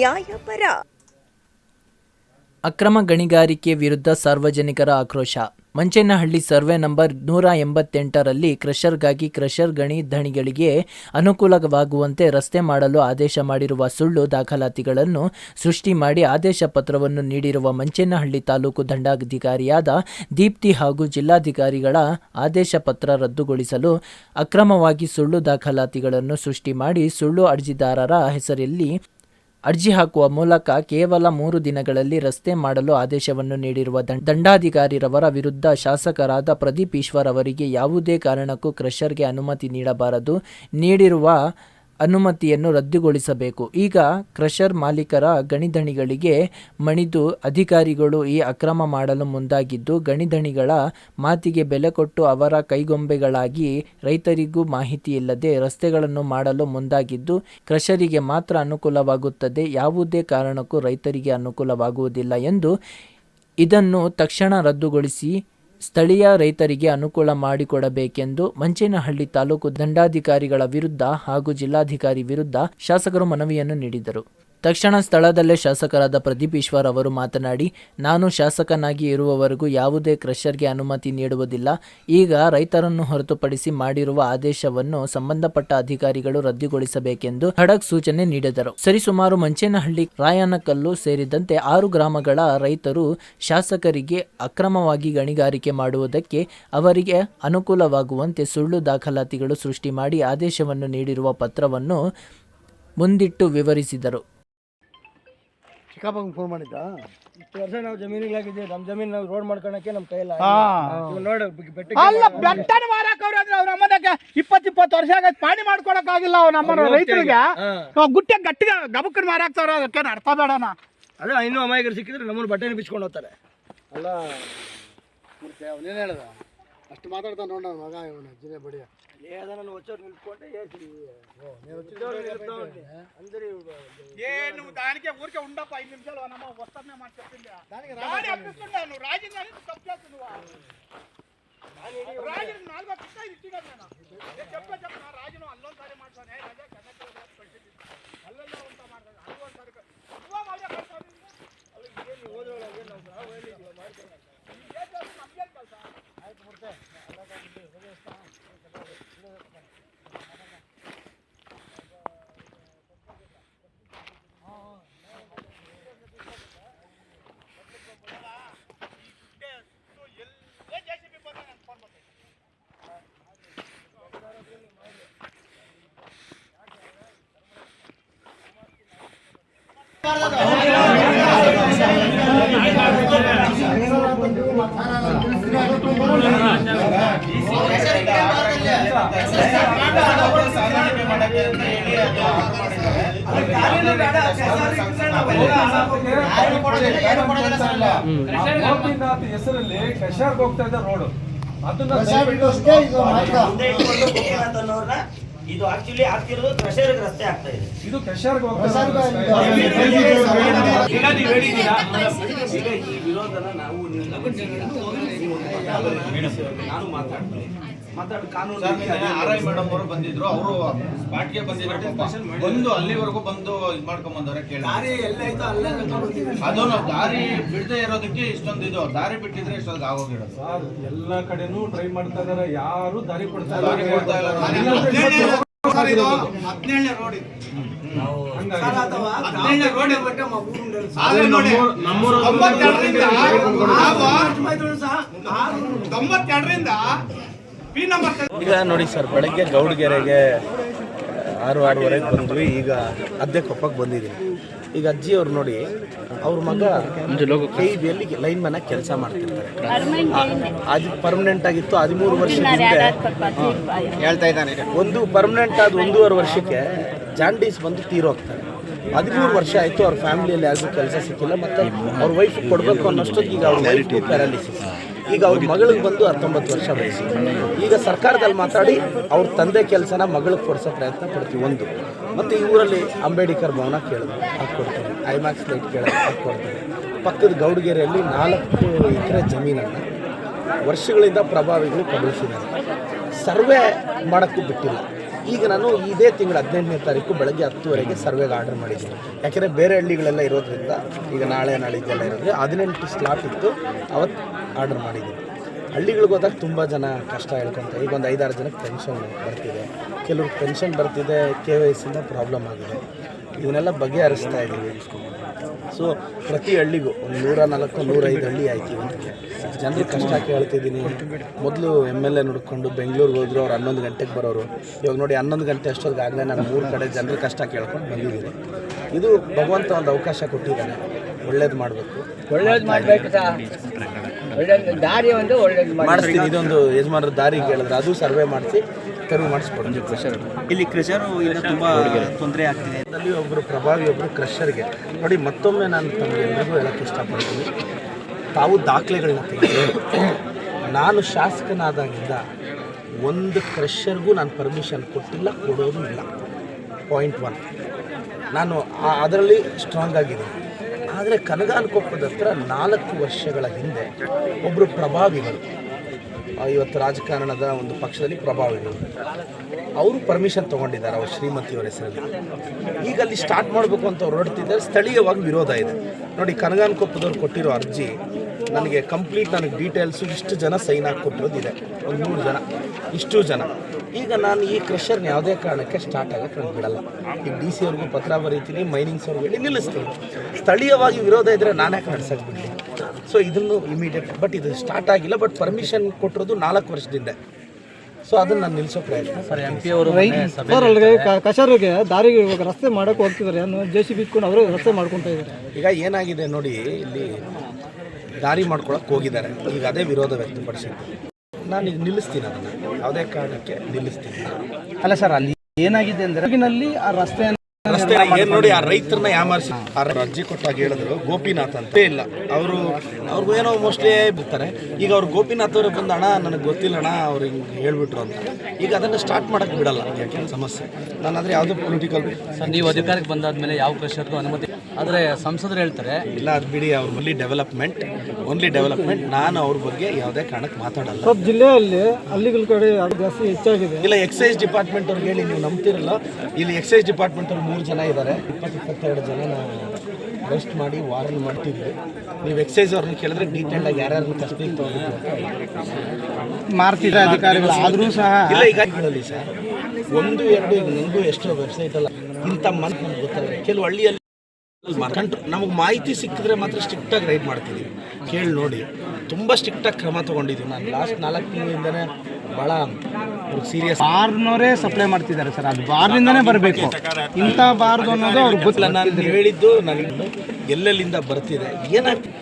ನ್ಯಾಯಪರ. ಅಕ್ರಮ ಗಣಿಗಾರಿಕೆ ವಿರುದ್ಧ ಸಾರ್ವಜನಿಕರ ಆಕ್ರೋಶ. ಮಂಚೇನಹಳ್ಳಿ ಸರ್ವೆ ನಂಬರ್ ನೂರ ಎಂಬತ್ತೆಂಟರಲ್ಲಿ ಕ್ರಷರ್ಗಾಗಿ ಕ್ರಷರ್ ಗಣಿ ಧಣಿಗಳಿಗೆ ಅನುಕೂಲವಾಗುವಂತೆ ರಸ್ತೆ ಮಾಡಲು ಆದೇಶ ಮಾಡಿರುವ ಸುಳ್ಳು ದಾಖಲಾತಿಗಳನ್ನು ಸೃಷ್ಟಿ ಮಾಡಿ ಆದೇಶ ಪತ್ರವನ್ನು ನೀಡಿರುವ ಮಂಚೇನಹಳ್ಳಿ ತಾಲೂಕು ದಂಡಾಧಿಕಾರಿಯಾದ ದೀಪ್ತಿ ಹಾಗೂ ಜಿಲ್ಲಾಧಿಕಾರಿಗಳ ಆದೇಶ ಪತ್ರ ರದ್ದುಗೊಳಿಸಲು ಅಕ್ರಮವಾಗಿ ಸುಳ್ಳು ದಾಖಲಾತಿಗಳನ್ನು ಸೃಷ್ಟಿ ಮಾಡಿ ಸುಳ್ಳು ಅರ್ಜಿದಾರರ ಹೆಸರಲ್ಲಿ ಅರ್ಜಿ ಹಾಕುವ ಮೂಲಕ ಕೇವಲ ಮೂರು ದಿನಗಳಲ್ಲಿ ರಸ್ತೆ ಮಾಡಲು ಆದೇಶವನ್ನು ನೀಡಿರುವ ದಂಡ- ದಂಡಾಧಿಕಾರಿರವರ ವಿರುದ್ಧ ಶಾಸಕರಾದ ಪ್ರದೀಪ್ ಈಶ್ವರ್ ಅವರಿಗೆ ಯಾವುದೇ ಕಾರಣಕ್ಕೂ ಕ್ರಷರ್ಗೆ ಅನುಮತಿ ನೀಡಬಾರದು. ನೀಡಿರುವ ಅನುಮತಿಯನ್ನು ರದ್ದುಗೊಳಿಸಬೇಕು. ಈಗ ಕ್ರಷರ್ ಮಾಲೀಕರ ಗಣಿಧಣಿಗಳಿಗೆ ಮಣಿದು ಅಧಿಕಾರಿಗಳು ಈ ಅಕ್ರಮ ಮಾಡಲು ಮುಂದಾಗಿದ್ದು, ಗಣಿಧಣಿಗಳ ಮಾತಿಗೆ ಬೆಲೆ ಕೊಟ್ಟು ಅವರ ಕೈಗೊಂಬೆಗಳಾಗಿ ರೈತರಿಗೂ ಮಾಹಿತಿ ಇಲ್ಲದೆ ರಸ್ತೆಗಳನ್ನು ಮಾಡಲು ಮುಂದಾಗಿದ್ದು, ಕ್ರಷರಿಗೆ ಮಾತ್ರ ಅನುಕೂಲವಾಗುತ್ತದೆ. ಯಾವುದೇ ಕಾರಣಕ್ಕೂ ರೈತರಿಗೆ ಅನುಕೂಲವಾಗುವುದಿಲ್ಲ ಎಂದು ಇದನ್ನು ತಕ್ಷಣ ರದ್ದುಗೊಳಿಸಿ ಸ್ಥಳೀಯ ರೈತರಿಗೆ ಅನುಕೂಲ ಮಾಡಿಕೊಡಬೇಕೆಂದು ಮಂಚೇನಹಳ್ಳಿ ತಾಲೂಕು ದಂಡಾಧಿಕಾರಿಗಳ ವಿರುದ್ಧ ಹಾಗೂ ಜಿಲ್ಲಾಧಿಕಾರಿ ವಿರುದ್ಧ ಶಾಸಕರು ಮನವಿಯನ್ನು ನೀಡಿದರು. ತಕ್ಷಣ ಸ್ಥಳದಲ್ಲೇ ಶಾಸಕರಾದ ಪ್ರದೀಪ್ ಈಶ್ವರ್ ಅವರು ಮಾತನಾಡಿ, ನಾನು ಶಾಸಕನಾಗಿ ಇರುವವರೆಗೂ ಯಾವುದೇ ಕ್ರಷರ್ಗೆ ಅನುಮತಿ ನೀಡುವುದಿಲ್ಲ. ಈಗ ರೈತರನ್ನು ಹೊರತುಪಡಿಸಿ ಮಾಡಿರುವ ಆದೇಶವನ್ನು ಸಂಬಂಧಪಟ್ಟ ಅಧಿಕಾರಿಗಳು ರದ್ದುಗೊಳಿಸಬೇಕೆಂದು ಖಡಕ್ ಸೂಚನೆ ನೀಡಿದರು. ಸರಿಸುಮಾರು ಮಂಚೇನಹಳ್ಳಿ, ರಾಯನಕಲ್ಲು ಸೇರಿದಂತೆ ಆರು ಗ್ರಾಮಗಳ ರೈತರು ಶಾಸಕರಿಗೆ ಅಕ್ರಮವಾಗಿ ಗಣಿಗಾರಿಕೆ ಮಾಡುವುದಕ್ಕೆ ಅವರಿಗೆ ಅನುಕೂಲವಾಗುವಂತೆ ಸುಳ್ಳು ದಾಖಲಾತಿಗಳು ಸೃಷ್ಟಿ ಮಾಡಿ ಆದೇಶವನ್ನು ನೀಡಿರುವ ಪತ್ರವನ್ನು ಮುಂದಿಟ್ಟು ವಿವರಿಸಿದರು. ಚಿಕ್ಕಪ್ಪಂಗೆ ಫೋನ್ ಮಾಡಿದ್ದ? ಇಷ್ಟು ವರ್ಷ ನಾವು ಜಮೀನಿಗಾಗಿದ್ದೀವಿ ನಮ್ಮ ಜಮೀನು ನಾವು ರೋಡ್ ಮಾಡ್ಕೊಳಕ್ಕೆ ನಮ್ಮ ಕೈಯಲ್ಲಿ. ನೋಡು ಬೆಟ್ಟ ಅಲ್ಲ ಬೆಟ್ಟನ ಮಾರಕ್ ಅವ್ರ ಅಂದ್ರೆ ಅವ್ರ ಅಮ್ಮದಕ್ಕೆ ಇಪ್ಪತ್ ಇಪ್ಪತ್ತು ವರ್ಷ ಆಗೈತೆ ಪಾಣಿ ಮಾಡ್ಕೊಳಕ್ ಆಗಿಲ್ಲ ಅವ್ರ ನಮ್ಮ ರೈತರಿಗೆ. ಗುಟ್ಟೆ ಗಟ್ಟಿಗೆ ಗಬಕ್ಕನ್ ಮಾರಾಕ್ತಾವ್ರ ಅದಕ್ಕೆ ಅರ್ಥ ಬೇಡನ ಅದೇ ಇನ್ನೂ ಅಮಾಯಕರು ಸಿಕ್ಕಿದ್ರೆ ನಮ್ಮನ್ನು ಬಟ್ಟೆನ ಬಿಚ್ಕೊಂಡು ಹೋಗ್ತಾರೆ. ಅಲ್ಲ ಅವನೇನು ಹೇಳ್ದ? ఫస్ట్ మాట్లాడుతాను ఉన్నాను మగా జినే బడియా. లేదన్నా నువ్వు వచ్చాడు నిలుపుకుంటే అందరూ ఏ నువ్వు దానికే ఊరికే ఉండప్ప ఐదు నిమిషాలు అన్నమ్మ వస్తానే మాట చెప్పింది. దానికి అప్పిస్తుండా నువ్వు రాజేంద్ర తప్పు చేస్తున్నావా? రాజేంద్ర. నాలుగు ఇచ్చినాడు నేను ಗೋಪಿನಾಥ್ ಹೆಸರಲ್ಲಿ ಕಶಾರ್ ಹೋಗ್ತಾ ಇದೆ ರೋಡ್ ಅದನ್ನ ಇದು ಆಕ್ಚುಲಿ ಆಗ್ತಿರೋದು ಕ್ರಷರ್ ರಸ್ತೆ ಆಗ್ತಾ ಇದೆ ಇದು ಹೋಗ್ತಾ ಈಗ ನೀವು ನೀವು ನಾನು ಮಾತಾಡ್ತೀನಿ ಮಾತಾಡಿ ಕಾನೂನು ಆರ್ ಐ ಮೇಡಮ್ ಅವರು ಬಂದಿದ್ರು. ಅವರು ಸ್ಪಾಟ್ಗೆ ಬಂದಿದ್ರು. ಬಂದು ಅಲ್ಲಿವರೆಗೂ ಬಂದು ಇದ್ ಮಾಡ್ಕೊಂಡ್ ಬಂದವ್ರೆ ಕೇಳಿ ನಾವು ದಾರಿ ಬಿಡದೆ ಇರೋದಕ್ಕೆ ಇಷ್ಟೊಂದು ಇದು. ದಾರಿ ಬಿಟ್ಟಿದ್ರೆ ಇಷ್ಟೊಂದು ಆಗೋಗಿರೋದು. ಸರ್ ಎಲ್ಲ ಕಡೆನೂ ಟ್ರೈ ಮಾಡ್ತಾ ಇದಾರೆ. ಯಾರು ದಾರಿ ಕೊಡ್ತಾ ದಾರಿ ಇಲ್ಲ. ಹದಿನೇಳನೇ ರೋಡ್ ಇದು. ತೊಂಬತ್ತೆರಡರಿಂದ ಪಿ ನಂಬರ್ ಈಗ ನೋಡಿ ಸರ್ ಬೆಳಗ್ಗೆ ಗೌಡಗೆರೆಗೆ ಆರು ಆರೂವರೆಗೆ ಬಂದ್ವಿ. ಈಗ ಅದೇ ಕೊಪ್ಪಕ್ಕೆ ಬಂದಿದ್ದೀವಿ. ಈಗ ಅಜ್ಜಿ ಅವ್ರು ನೋಡಿ ಅವ್ರ ಮಗ ಕೆ ಬಿಯಲ್ಲಿ ಲೈನ್ ಮ್ಯಾನ್ ಕೆಲಸ ಮಾಡ್ತಿರ್ತಾರೆ. ಅದು ಪರ್ಮನೆಂಟ್ ಆಗಿತ್ತು ಹದಿಮೂರು ವರ್ಷ ಹಿಂದೆ. ಹೇಳ್ತಾ ಇದ್ದಾನೆ ಒಂದು ಪರ್ಮನೆಂಟ್ ಆದ ಒಂದೂವರೆ ವರ್ಷಕ್ಕೆ ಜಾಂಡೀಸ್ ಬಂದು ತೀರೋಗ್ತಾರೆ ಹದಿಮೂರು ವರ್ಷ ಆಯಿತು ಅವ್ರ ಫ್ಯಾಮಿಲಿಯಲ್ಲಿ ಯಾರಿಗೂ ಕೆಲಸ ಸಿಕ್ಕಿಲ್ಲ ಮತ್ತು ಅವ್ರ ವೈಫ್ ಕೊಡಬೇಕು ಅನ್ನೋಷ್ಟೊತ್ತಿಗೆ ಈಗ ಅವ್ರ ವೈಫ್ ಪ್ಯಾರಾಲಿಸಿಸ್ ಈಗ ಅವ್ರ ಮಗಳಿಗೆ ಬಂದು ಹತ್ತೊಂಬತ್ತು ವರ್ಷ ವಯಸ್ಸು. ಈಗ ಸರ್ಕಾರದಲ್ಲಿ ಮಾತಾಡಿ ಅವ್ರ ತಂದೆ ಕೆಲಸನ ಮಗಳಿಗೆ ಕೊಡಿಸೋ ಪ್ರಯತ್ನ ಪಡ್ತೀವಿ ಒಂದು. ಮತ್ತು ಈ ಊರಲ್ಲಿ ಅಂಬೇಡ್ಕರ್ ಭವನ ಕೇಳಿದ್ರು ಕೊಡ್ತಾರೆ. ಐಮ್ಯಾಕ್ಸ್ ಲೈಟ್ ಕೇಳಿದ್ರು ಕೊಡ್ತಾರೆ. ಪಕ್ಕದ ಗೌಡಗೆರೆಯಲ್ಲಿ ನಾಲ್ಕು ಎಕರೆ ಜಮೀನನ್ನು ವರ್ಷಗಳಿಂದ ಪ್ರಭಾವಿಗಳು ಕಬಳಿಸಿದ್ದಾರೆ. ಸರ್ವೆ ಮಾಡೋಕ್ಕೂ ಬಿಟ್ಟಿಲ್ಲ. ಈಗ ನಾನು ಇದೇ ತಿಂಗಳ ಹದಿನೆಂಟನೇ ತಾರೀಕು ಬೆಳಗ್ಗೆ ಹತ್ತುವರೆಗೆ ಸರ್ವೆಗೆ ಆರ್ಡರ್ ಮಾಡಿದ್ದೀನಿ. ಯಾಕೆಂದರೆ ಬೇರೆ ಹಳ್ಳಿಗಳೆಲ್ಲ ಇರೋದ್ರಿಂದ ಈಗ ನಾಳೆ ನಾಳಿದ್ದೆಲ್ಲ ಇರೋದ್ರೆ ಹದಿನೆಂಟು ಸ್ಲಾಟ್ ಇತ್ತು. ಅವತ್ತು ಆರ್ಡರ್ ಮಾಡಿದ್ದೀನಿ. ಹಳ್ಳಿಗಳಿಗೆ ಹೋದಾಗ ತುಂಬ ಜನ ಕಷ್ಟ ಹೇಳ್ಕೊತಾರೆ. ಈಗ ಒಂದು ಐದಾರು ಜನಕ್ಕೆ ಪೆನ್ಷನ್ ಬರ್ತಿದೆ. ಕೆಲವ್ರಿಗೆ ಪೆನ್ಷನ್ ಬರ್ತಿದೆ ಕೆ ವೈ ಸಿಂದ ಪ್ರಾಬ್ಲಮ್ ಆಗಿದೆ. ಇವನ್ನೆಲ್ಲ ಬಗೆಹರಿಸ್ತಾ ಇದ್ದೀವಿ ಸೊ ಪ್ರತಿ ಹಳ್ಳಿಗೂ ಒಂದು ನೂರ ನಾಲ್ಕು ನೂರೈದು ಹಳ್ಳಿ ಆಯ್ತು ಇವತ್ತಿಗೆ ಜನರು ಕಷ್ಟ ಕೇಳ್ತಿದ್ದೀನಿ ಮೊದಲು ಎಂ ಎಲ್ ಎ ನೋಡ್ಕೊಂಡು ಬೆಂಗಳೂರಿಗೆ ಹೋದ್ರು ಅವ್ರು ಹನ್ನೊಂದು ಗಂಟೆಗೆ ಬರೋರು. ಇವಾಗ ನೋಡಿ ಹನ್ನೊಂದು ಗಂಟೆ ಅಷ್ಟೊತ್ತಿಗಾಗಲೇ ನಾನು ಮೂರು ಕಡೆ ಜನರ ಕಷ್ಟ ಕೇಳ್ಕೊಂಡು ಬಂದಿದ್ದೀನಿ. ಇದು ಭಗವಂತ ಒಂದು ಅವಕಾಶ ಕೊಟ್ಟಿದ್ದಾನೆ. ಒಳ್ಳೇದು ಮಾಡಬೇಕು. ಒಳ್ಳೇದು ಮಾಡಬೇಕು ದಾರಿ ಒಂದು ಒಳ್ಳೇದು ಮಾಡಿಸ್ತೀನಿ. ಇದೊಂದು ಯಜಮಾನರ ದಾರಿ ಕೇಳಿದ್ರೆ ಅದು ಸರ್ವೆ ಮಾಡಿಸಿ ತೆರವು ಮಾಡಿಸ್ಬೋದು. ಕ್ರಷರ್ ಇಲ್ಲಿ ಕ್ರೆಷರು ಇಂದ ತುಂಬಾ ತೊಂದರೆ ಆಗ್ತಿದೆ. ಅಲ್ಲಿ ಒಬ್ಬರು ಪ್ರಭಾವಿ ಒಬ್ಬರು ಕ್ರಷರ್ಗೆ ನೋಡಿ ಮತ್ತೊಮ್ಮೆ ನಾನು ತಮಗೆ ಎಲ್ಲರಿಗೂ ಹೇಳಕ್ಕೆ ಇಷ್ಟಪಡ್ತೀನಿ. ತಾವು ದಾಖಲೆಗಳನ್ನ ತೆಗೆದು ನಾನು ಶಾಸಕನಾದಾಗಿಂದ ಒಂದು ಕ್ರಷರ್ಗೂ ನಾನು ಪರ್ಮಿಷನ್ ಕೊಟ್ಟಿಲ್ಲ ಕೊಡೋದು ಇಲ್ಲ. ಪಾಯಿಂಟ್ ಒನ್ ನಾನು ಅದರಲ್ಲಿ ಸ್ಟ್ರಾಂಗ್ ಆಗಿದ್ದೀನಿ ಆದರೆ ಕನಗಾನಕೊಪ್ಪದ ಹತ್ರ ನಾಲ್ಕು ವರ್ಷಗಳ ಹಿಂದೆ ಒಬ್ಬರು ಪ್ರಭಾವಿಗಳು ಇವತ್ತು ರಾಜಕಾರಣದ ಒಂದು ಪಕ್ಷದಲ್ಲಿ ಪ್ರಭಾವ ಇದೆ. ಅವರು ಪರ್ಮಿಷನ್ ತೊಗೊಂಡಿದ್ದಾರೆ ಅವ್ರ ಶ್ರೀಮತಿಯವರ ಹೆಸರಲ್ಲಿ. ಈಗ ಅಲ್ಲಿ ಸ್ಟಾರ್ಟ್ ಮಾಡಬೇಕು ಅಂತ ಅವ್ರು ಹೊರಡ್ತಿದ್ದಾರೆ. ಸ್ಥಳೀಯವಾಗಿ ವಿರೋಧ ಇದೆ. ನೋಡಿ ಕನಗಾನಕೊಪ್ಪದವ್ರು ಕೊಟ್ಟಿರೋ ಅರ್ಜಿ ನನಗೆ ಕಂಪ್ಲೀಟ್ ನನಗೆ ಡೀಟೇಲ್ಸು ಇಷ್ಟು ಜನ ಸೈನ್ ಹಾಕಿ ಕೊಟ್ಟಿರೋದಿದೆ ಒಂದು ನೂರು ಜನ. ಇಷ್ಟು ಜನ. ಈಗ ನಾನು ಈ ಕ್ರಷರ್ನ ಯಾವುದೇ ಕಾರಣಕ್ಕೆ ಸ್ಟಾರ್ಟ್ ಆಗಕ್ಕೆ ನಾನು ಬಿಡಲ್ಲ. ಈಗ ಡಿ ಸಿ ಅವ್ರಿಗೂ ಪತ್ರ ಬರೀತೀನಿ ಮೈನಿಂಗ್ಸ್ ಅವ್ರಿಗೆ ಹೇಳಿ ನಿಲ್ಲಿಸ್ತೀನಿ. ಸ್ಥಳೀಯವಾಗಿ ವಿರೋಧ ಇದ್ದರೆ ನಾನು ಯಾಕೆ ಸೊ ಇದನ್ನು ಇಮಿಡಿಯೇಟ್ ಬಟ್ ಇದು ಸ್ಟಾರ್ಟ್ ಆಗಿಲ್ಲ ಬಟ್ ಪರ್ಮಿಷನ್ ಕೊಟ್ಟಿರೋದು ನಾಲ್ಕು ವರ್ಷದಿಂದ. ಸೊ ಅದನ್ನು ನಾನು ನಿಲ್ಲಿಸೋ ಪ್ರಯತ್ನ. ಸರ್ ಎಂ ಪಿ ಅವರು ಸರ್ ಅಲ್ಲಿಗೆ ಕಷಾರಿಗೆ ದಾರಿಗೆ ಇವಾಗ ರಸ್ತೆ ಮಾಡೋಕೆ ಹೋಗ್ತಿದ್ದಾರೆ. ಜೆ ಸಿ ಬಿ ಇಟ್ಕೊಂಡು ಅವರು ರಸ್ತೆ ಮಾಡ್ಕೊತಾ ಇದ್ದಾರೆ. ಈಗ ಏನಾಗಿದೆ ನೋಡಿ ಇಲ್ಲಿ ದಾರಿ ಮಾಡ್ಕೊಳಕ್ಕೆ ಹೋಗಿದ್ದಾರೆ. ಈಗ ಅದೇ ವಿರೋಧ ವ್ಯಕ್ತಪಡಿಸಿದ್ದು. ನಾನು ಈಗ ನಿಲ್ಲಿಸ್ತೀನಿ ಅದನ್ನು. ಯಾವುದೇ ಕಾರಣಕ್ಕೆ ನಿಲ್ಲಿಸ್ತೀನಿ. ಅಲ್ಲ ಸರ್ ಅಲ್ಲಿ ಏನಾಗಿದೆ ಅಂದರೆ ಆ ರಸ್ತೆ ರಸ್ತೆ ಏನ್ ನೋಡಿ ಆ ರೈತರನ್ನ ಯಾಮಾರಿಸಿ ಆ ಅರ್ಜಿ ಕೊಟ್ಟಾಗ ಹೇಳಿದ್ರು ಗೋಪಿನಾಥ್ ಅಂತ. ಇಲ್ಲ. ಅವರು ಅವ್ರಿಗೂ ಏನೋ ಮೋಸ್ಟ್ಲಿ ಬಿಡ್ತಾರೆ. ಈಗ ಅವ್ರು ಗೋಪಿನಾಥ್ ಅವರೇ ಬಂದ ಅಣ್ಣ ನನಗೆ ಗೊತ್ತಿಲ್ಲ ಅಣ್ಣ ಅವ್ರು ಹಿಂಗೆ ಹೇಳ್ಬಿಟ್ರು ಅಂತ. ಈಗ ಅದನ್ನು ಸ್ಟಾರ್ಟ್ ಮಾಡಕ್ಕೆ ಬಿಡಲ್ಲ. ಯಾಕೆಂದ್ರೆ ಸಮಸ್ಯೆ? ನಾನು ಆದರೆ ಯಾವುದು ಪೊಲಿಟಿಕಲ್ ಸರ್ ನೀವು ಅಧಿಕಾರಕ್ಕೆ ಬಂದಾದ್ಮೇಲೆ ಯಾವ ಪ್ರೆಷರ್ಗೂ ಅನುಮತಿ ಆದರೆ ಸಂಸದರು ಹೇಳ್ತಾರೆ ಇಲ್ಲ ಅದು ಬಿಡಿ ಅವ್ರ ಓನ್ಲಿ ಡೆವಲಪ್ಮೆಂಟ್ ಓನ್ಲಿ ಡೆವಲಪ್ಮೆಂಟ್ ನಾನು ಅವ್ರ ಬಗ್ಗೆ ಯಾವುದೇ ಕಾರಣಕ್ಕೆ ಮಾತಾಡಲ್ಲ. ಸರ್ ಜಿಲ್ಲೆಯಲ್ಲಿ ಹಳ್ಳಿಗಳ ಕಡೆ ಜಾಸ್ತಿ ಹೆಚ್ಚಾಗಿದೆ. ಇಲ್ಲ ಎಕ್ಸೈಸ್ ಡಿಪಾರ್ಟ್ಮೆಂಟ್ ಅವ್ರಿಗೆ ಹೇಳಿ ನೀವು ನಂಬ್ತಿರಲ್ಲ. ಇಲ್ಲಿ ಎಕ್ಸೈಸ್ ಡಿಪಾರ್ಟ್ಮೆಂಟ್ ಅವ್ರು ಮೂರು ಜನ ಇದ್ದಾರೆ. ಇಪ್ಪತ್ತು ಇಪ್ಪತ್ತೆರಡು ಜನ ನಾವು ರೆಸ್ಟ್ ಮಾಡಿ ವಾರ್ನ್ ಮಾಡ್ತಿದ್ವಿ. ನೀವು ಎಕ್ಸೈಸ್ ಅವ್ರನ್ನ ಕೇಳಿದ್ರೆ ಡೀಟೇಲ್ ಆಗಿ ಯಾರ್ಯಾರು ಕಸ್ಟಡಿ ಮಾರ್ತಿದ ಅಧಿಕಾರಿಗಳು ಆದರೂ ಸಹ. ಇಲ್ಲ ಈಗ ಹೇಳಲಿ ಸರ್ ಒಂದು ಎರಡು ಈಗ ನನಗೂ ಎಷ್ಟೋ ವೆಬ್ಸೈಟ್ ಅಲ್ಲ. ಇಂಥ ಮಂತ್ ನಮ್ಗೆ ಕೆಲವು ಹಳ್ಳಿಯಲ್ಲಿ ಕಂಟ್ರೋ ನಮಗೆ ಮಾಹಿತಿ ಸಿಕ್ಕಿದ್ರೆ ಮಾತ್ರ ಸ್ಟ್ರಿಕ್ಟಾಗಿ ರೈಡ್ ಮಾಡ್ತಿದ್ದೀವಿ ಕೇಳಿ ನೋಡಿ. ತುಂಬ ಸ್ಟ್ರಿಕ್ಟಾಗಿ ಕ್ರಮ ತೊಗೊಂಡಿದ್ದೀವಿ ನಾನು ಲಾಸ್ಟ್ ನಾಲ್ಕು ತಿಂಗಳಿಂದನೇ ಭಾಳ ಸೀರಿಯಸ್ ಬಾರ್ನವರೇ ಸಪ್ಲೈ ಮಾಡ್ತಿದ್ದಾರೆ ಸರ್. ಅದು ಬಾರ್ನಿಂದನೇ ಬರಬೇಕು. ಇಂಥ ಬಾರ್ದು ಅನ್ನೋದು ಅವ್ರಿಗೆ ಗೊತ್ತಿಲ್ಲ. ನಾನು ಹೇಳಿದ್ದು ನನಗೆ ಎಲ್ಲೆಲ್ಲಿಂದ ಬರ್ತಿದೆ? ಏನಾಗ್ತದೆ